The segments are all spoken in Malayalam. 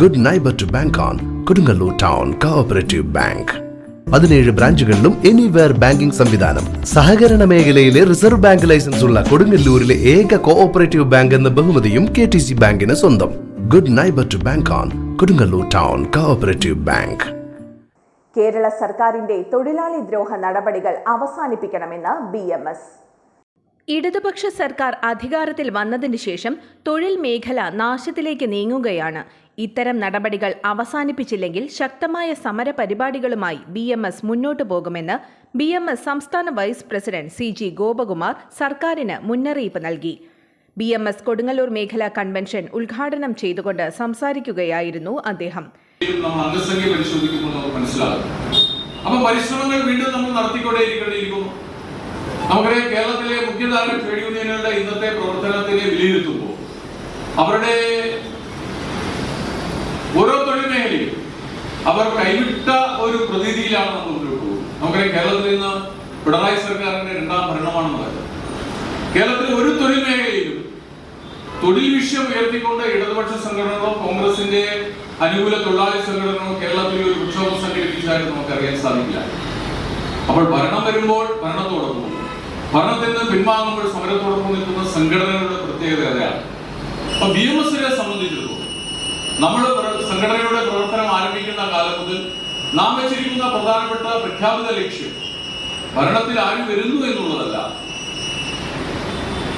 Good neighbour to bank on Kodungallur town cooperative bank പതിനേഴ് ബ്രാഞ്ചുകളിലും എനിവെയർ ബാങ്കിംഗ് സംവിധാനം. സഹകരണ മേഖലയിലെ റിസർവ് ബാങ്ക് ലൈസൻസ് ഉള്ള കൊടുങ്ങല്ലൂരിലെ ഏക കോഓപ്പറേറ്റീവ് ബാങ്ക് എന്ന ബഹുമതിയും കെ ടി സി ബാങ്കിന് സ്വന്തം. Good neighbour to bank on Kodungallur town cooperative bank Kerala സർക്കാരിന്റെ തൊഴിലാളി ദ്രോഹ നടപടികൾ അവസാനിപ്പിക്കണമെന്ന് ബി എം എസ് ഇടതുപക്ഷ സർക്കാർ അധികാരത്തിൽ വന്നതിന് ശേഷം തൊഴിൽ മേഖല നാശത്തിലേക്ക് നീങ്ങുകയാണ്. ഇത്തരം നടപടികൾ അവസാനിപ്പിച്ചില്ലെങ്കിൽ ശക്തമായ സമര പരിപാടികളുമായി ബി എം എസ് മുന്നോട്ടു പോകുമെന്ന് ബി എം എസ് സംസ്ഥാന vice president C G Gopakumar സർക്കാരിന് മുന്നറിയിപ്പ് നൽകി. ബി എം എസ് കൊടുങ്ങല്ലൂർ മേഖലാ കൺവെൻഷൻ ഉദ്ഘാടനം ചെയ്തുകൊണ്ട് സംസാരിക്കുകയായിരുന്നു അദ്ദേഹം. അപ്പൊ പരിശ്രമങ്ങൾ വീണ്ടും നമ്മൾ നടത്തിക്കൊണ്ടേയിരിക്കേണ്ടിയിരിക്കുന്നു. നമുക്കറിയാം കേരളത്തിലെ മുഖ്യധാര ട്രേഡ് യൂണിയനുകളുടെ ഇന്നത്തെ പ്രവർത്തനത്തിനെ വിലയിരുത്തുമ്പോൾ അവരുടെ അവർ കൈവിട്ട ഒരു പ്രതീതിയിലാണ് നമ്മൾ മുന്നോട്ട് പോകുന്നത്. നമുക്കറിയാം കേരളത്തിൽ നിന്ന് പിണറായി സർക്കാരിന്റെ രണ്ടാം ഭരണമാണെന്ന് പറയുന്നത് കേരളത്തിൽ ഒരു തൊഴിൽ മേഖലയിലും തൊഴിൽ വിഷയം ഉയർത്തിക്കൊണ്ട് ഇടതുപക്ഷ സംഘടനകളോ കോൺഗ്രസിന്റെ അനുകൂല തൊഴിലാളി സംഘടനകളോ കേരളത്തിൽ ഒരു പ്രക്ഷോഭം സംഘടിപ്പിച്ചതായിട്ട് നമുക്ക് അറിയാൻ സാധിക്കില്ല. അപ്പോൾ ഭരണം വരുമ്പോൾ ഭരണത്തോടൊപ്പം ഭരണത്തിൽ നിന്ന് പിൻവാങ്ങുമ്പോൾ സമരത്തോടൊപ്പം നിൽക്കുന്ന സംഘടനകളുടെ പ്രത്യേകത അതാണ്. അപ്പൊ ബി എം എസിനെ സംബന്ധിച്ചിടത്തോളം നമ്മൾ സംഘടന നാം വെച്ചിരിക്കുന്ന പ്രധാനപ്പെട്ട പ്രഖ്യാപിത ലക്ഷ്യം ഭരണത്തിൽ ആര് വരുന്നു എന്നുള്ളതല്ല.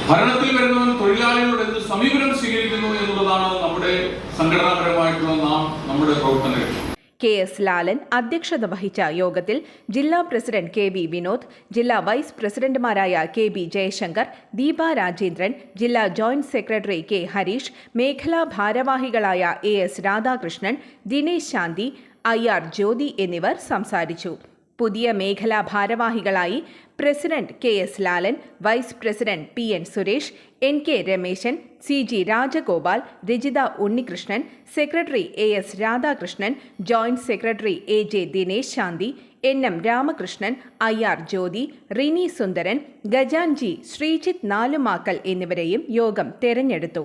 ഭരണത്തിൽ വരുന്നവൻ തൊഴിലാളികളോട് എന്ത് സമീപനം സ്വീകരിക്കുന്നു എന്നുള്ളതാണ് നമ്മുടെ സംഘടനാപരമായിട്ടുള്ള നാം നമ്മുടെ പ്രവർത്തന ലക്ഷ്യം. കെ എസ് ലാലൻ അധ്യക്ഷത വഹിച്ച യോഗത്തിൽ ജില്ലാ പ്രസിഡന്റ് കെ വി വിനോദ് ജില്ലാ വൈസ് പ്രസിഡന്റുമാരായ കെ ബി ജയശങ്കർ ദീപ രാജേന്ദ്രൻ ജില്ലാ ജോയിന്റ് സെക്രട്ടറി കെ ഹരീഷ് മേഖലാ ഭാരവാഹികളായ A S Radhakrishnan Dinesh Shanti I R Jyothi എന്നിവർ സംസാരിച്ചു. പുതിയ മേഖലാ ഭാരവാഹികളായി president K S Lalan vice president P N Suresh N K Rameshan C G Rajagopal Rajitha Unnikrishnan secretary A S Radhakrishnan joint secretary A J Dinesh Shanti N M Ramakrishnan I R Jyothi Rini Sundaran Gajanji Sreejith Nalumakkal എന്നിവരെയും യോഗം തെരഞ്ഞെടുത്തു.